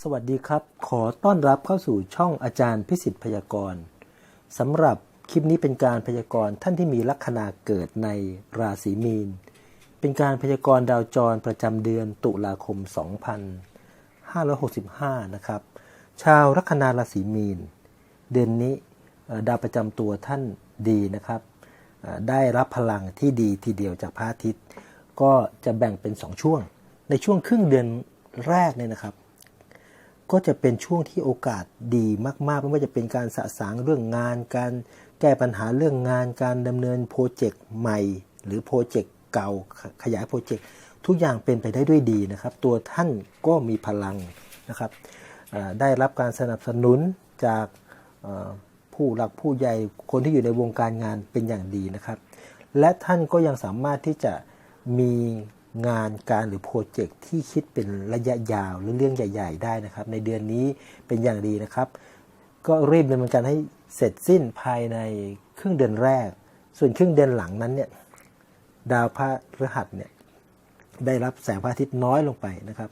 สวัสดีครับ ขอต้อนรับเข้าสู่ช่องอาจารย์พิสิทธิ์พยากรณ์สำหรับคลิปนี้เป็นการพยากรณ์ท่านที่มีลัคนาเกิดในราศีมีน เป็นการพยากรณ์ดาวจรประจำเดือนตุลาคม 2565 นะครับ ชาวลัคนาราศีมีน เดือนนี้ดาวประจำตัวท่านดีนะครับ ได้รับพลังที่ดีทีเดียวจากพระอาทิตย์ ก็จะแบ่งเป็น 2 ช่วง ในช่วงครึ่งเดือนแรกเนี่ยนะครับ ก็จะเป็นช่วงที่โอกาสดีมากๆ ไม่ว่าจะเป็นการสะสางเรื่องงาน การแก้ปัญหาเรื่องงาน การดำเนินโปรเจกต์ใหม่ หรือโปรเจกต์เก่าขยายโปรเจกต์ทุกอย่างเป็นไปได้ด้วยดีนะครับ ตัวท่านก็มีพลังนะครับได้รับการสนับสนุนจากผู้หลักผู้ใหญ่คนที่อยู่ในวงการงานเป็นอย่างดีนะครับ และท่านก็ยังสามารถที่จะมี งานการหรือโปรเจกต์ที่คิดเป็นระยะยาวหรือเรื่องใหญ่ ๆ ได้นะครับ ในเดือนนี้เป็นอย่างดีนะครับ ก็รีบดำเนินการให้เสร็จสิ้นภายในครึ่งเดือนแรก ส่วนครึ่งเดือนหลังนั้นเนี่ยดาวพระฤหัสเนี่ยได้รับแสงพระอาทิตย์น้อยลงไปนะครับ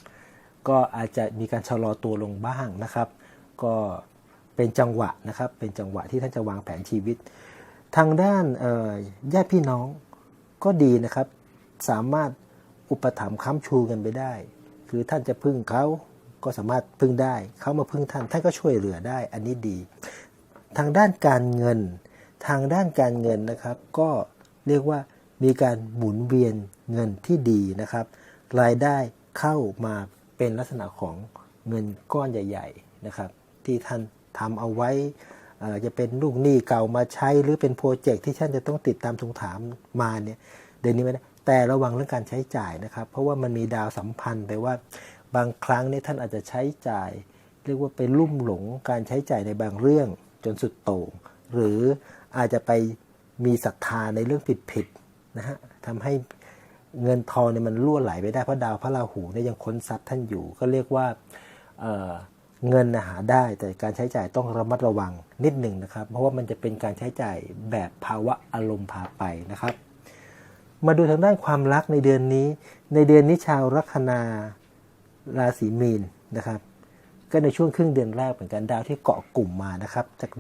ก็อาจจะมีการชะลอตัวลงบ้างนะครับ ก็เป็นจังหวะนะครับ เป็นจังหวะที่ท่านจะวางแผนชีวิต ทางด้านญาติพี่น้องก็ดีนะครับ สามารถ อุปถัมภ์ค้ำชูกันไปได้ คือท่านจะพึ่งเขาก็สามารถพึ่งได้ เขามาพึ่งท่าน ท่านก็ช่วยเหลือได้ อันนี้ดี ทางด้านการเงิน ทางด้านการเงินนะครับ ก็เรียกว่ามีการหมุนเวียนเงินที่ดีนะครับ รายได้เข้ามาเป็นลักษณะของเงินก้อนใหญ่ ๆนะครับ ที่ท่านทำเอาไว้จะเป็นลูกหนี้เก่ามาใช้หรือเป็นโปรเจกต์ที่ท่านจะต้องติดตามทวงถามมาเนี่ยเดือนนี้ไม่ได้ แต่ระวังเรื่องการใช้จ่ายนะครับ เพราะว่ามันมีดาวสัมพันธ์ไปว่าบางครั้งเนี่ยท่านอาจจะใช้จ่าย เรียกว่าไปลุ่มหลงการใช้จ่ายในบางเรื่องจนสุดโต่งหรืออาจจะไปมีศรัทธาในเรื่องผิดๆนะฮะทำให้เงินทองเนี่ยมันล่วไหลไปได้เพราะดาวพระราหูเนี่ยยังค้นทรัพย์ท่านอยู่ ก็เรียกว่าเเงินหาได้แต่การใช้จ่ายต้องระมัดระวังนิดหนึ่งนะครับ เพราะว่ามันจะเป็นการใช้จ่ายแบบภาวะอารมณ์พาไปนะครับ มาดูทางด้านความรักในเดือนนี้ ในเดือนนี้ชาวลัคนาราศีมีนนะครับ ก็ในช่วงครึ่งเดือนแรกเหมือนกันดาวที่เกาะกลุ่มมานะครับ จาก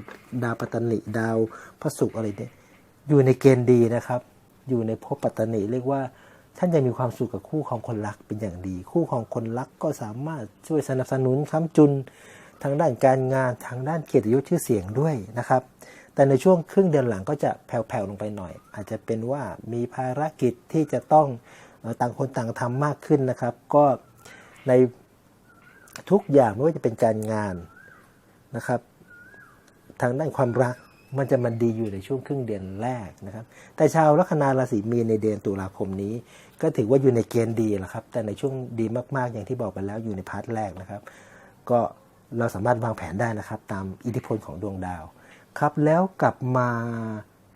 ดาวปัตตนิดาวพระศุกร์อะไรเนี่ยอยู่ในเกณฑ์ดีนะครับ อยู่ในภพปัตตนิเรียกว่าท่านจะมีความสุขกับคู่ของคนรักเป็นอย่างดี คู่ของคนรักก็สามารถช่วยสนับสนุนค้ำจุนทางด้านการงานทางด้านเกียรติยศชื่อเสียงด้วยนะครับ แต่ในช่วงครึ่งเดือนหลังก็จะแผ่วๆลงไปหน่อย อาจจะเป็นว่ามีภารกิจที่จะต้องต่างคนต่างทำมากขึ้นนะครับ ก็ในทุกอย่างไม่ว่าจะเป็นการงานนะครับ ทางด้านความรักมันจะมันดีอยู่ในช่วงครึ่งเดือนแรกนะครับ แต่ชาวลัคนาราศีมีนในเดือนตุลาคมนี้ ก็ถือว่าอยู่ในเกณฑ์ดีแหละครับ แต่ในช่วงดีมากๆอย่างที่บอกไปแล้วอยู่ในพาร์ทแรกนะครับ ก็เราสามารถวางแผนได้นะครับ ตามอิทธิพลของดวงดาว ครับ แล้วกลับมา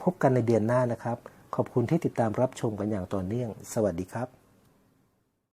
พบกันในเดือนหน้านะครับ ขอบคุณที่ติดตามรับชมกันอย่างต่อเนื่อง สวัสดีครับ